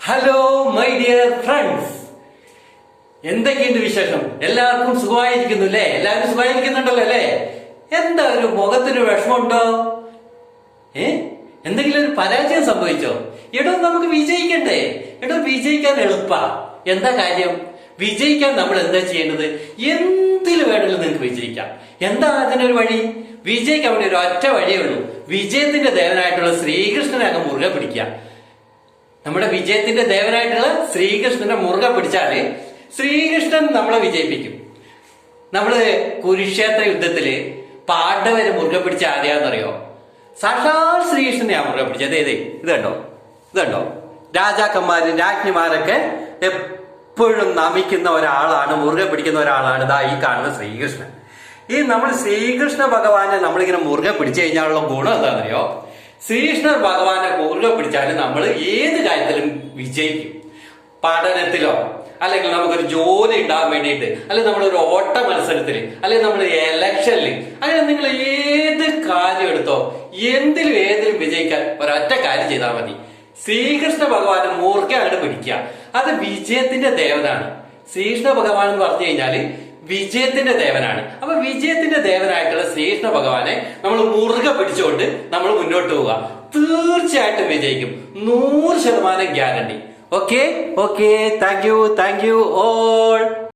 Hello my dear friends എന്തൊക്കെയുണ്ട് വിശേഷം? എല്ലാവർക്കും സുഖമായിരിക്കുന്നു അല്ലേ? എല്ലാവരും സുഖമായിരിക്കുന്നുണ്ടല്ലോ അല്ലേ? എന്താ ഒരു മുഖത്തിനൊരു വിഷമമുണ്ടോ? ഏ? എന്തെങ്കിലും ഒരു പരാജയം സംഭവിച്ചോ? എടോ നമുക്ക് വിജയിക്കണ്ടേ? എടോ വിജയിക്കാൻ എളുപ്പ. എന്താ കാര്യം? വിജയിക്കാൻ നമ്മൾ എന്താ ചെയ്യേണ്ടത്? എന്തിൽ വേണമെങ്കിലും നിങ്ങൾക്ക് വിജയിക്കാം. എന്താ അതിനൊരു വഴി? വിജയിക്കാൻ വേണ്ടി ഒരു ഒറ്റ വഴിയേ ഉള്ളൂ. വിജയത്തിന്റെ ദേവനായിട്ടുള്ള ശ്രീകൃഷ്ണനെ അങ്ങ് മുറുകെ പിടിക്കുക. നമ്മുടെ വിജയത്തിന്റെ ദേവനായിട്ടുള്ള ശ്രീകൃഷ്ണനെ മുറുകെ പിടിച്ചാൽ ശ്രീകൃഷ്ണൻ നമ്മളെ വിജയിപ്പിക്കും. നമ്മൾ കുരുക്ഷേത്ര യുദ്ധത്തിൽ പാണ്ഡവരെ മുറുകെ പിടിച്ച ആരെയാണെന്നറിയോ സാക്ഷാൽ ശ്രീകൃഷ്ണനെയാ മുറുകെ പിടിച്ചത്. ഏതേ? ഇത് കണ്ടോ? ഇത് കണ്ടോ? രാജാക്കന്മാരും രാജ്ഞിമാരൊക്കെ എപ്പോഴും നമിക്കുന്ന ഒരാളാണ് മുറുകെ പിടിക്കുന്ന ഒരാളാണ് ഇതാ ഈ കാണുന്ന ശ്രീകൃഷ്ണൻ. ഈ നമ്മൾ ശ്രീകൃഷ്ണ ഭഗവാനെ നമ്മളിങ്ങനെ മുറുകെ പിടിച്ചു കഴിഞ്ഞാലുള്ള ഗുണം എന്താണെന്നറിയോ ശ്രീകൃഷ്ണ ഭഗവാനെ മുറുകെ പിടിച്ചാലും നമ്മൾ ഏത് കാര്യത്തിലും വിജയിക്കും. പഠനത്തിലോ അല്ലെങ്കിൽ നമുക്കൊരു ജോലി ഉണ്ടാകാൻ വേണ്ടിയിട്ട് അല്ലെങ്കിൽ നമ്മളൊരു ഓട്ട മത്സരത്തിൽ അല്ലെങ്കിൽ നമ്മൾ എലക്ഷനിൽ അങ്ങനെ നിങ്ങൾ ഏത് കാര്യം എടുത്തോ എന്തിലും ഏതിലും വിജയിക്കാൻ ഒരൊറ്റ കാര്യം ചെയ്താൽ മതി. ശ്രീകൃഷ്ണ ഭഗവാനെ മൂർക്കെ പിടിക്കുക. അത് വിജയത്തിന്റെ ദേവതാണ് ശ്രീകൃഷ്ണ ഭഗവാൻ എന്ന് പറഞ്ഞു കഴിഞ്ഞാൽ വിജയത്തിന്റെ ദേവനാണ്. അപ്പൊ വിജയത്തിന്റെ ദേവനായിട്ടുള്ള ശ്രീകൃഷ്ണ ഭഗവാനെ നമ്മൾ മുറുകെ പിടിച്ചുകൊണ്ട് നമ്മൾ മുന്നോട്ട് പോവുക. തീർച്ചയായിട്ടും വിജയിക്കും. നൂറ് ശതമാനം guarantee. Okay? Okay. Thank you. Thank you all.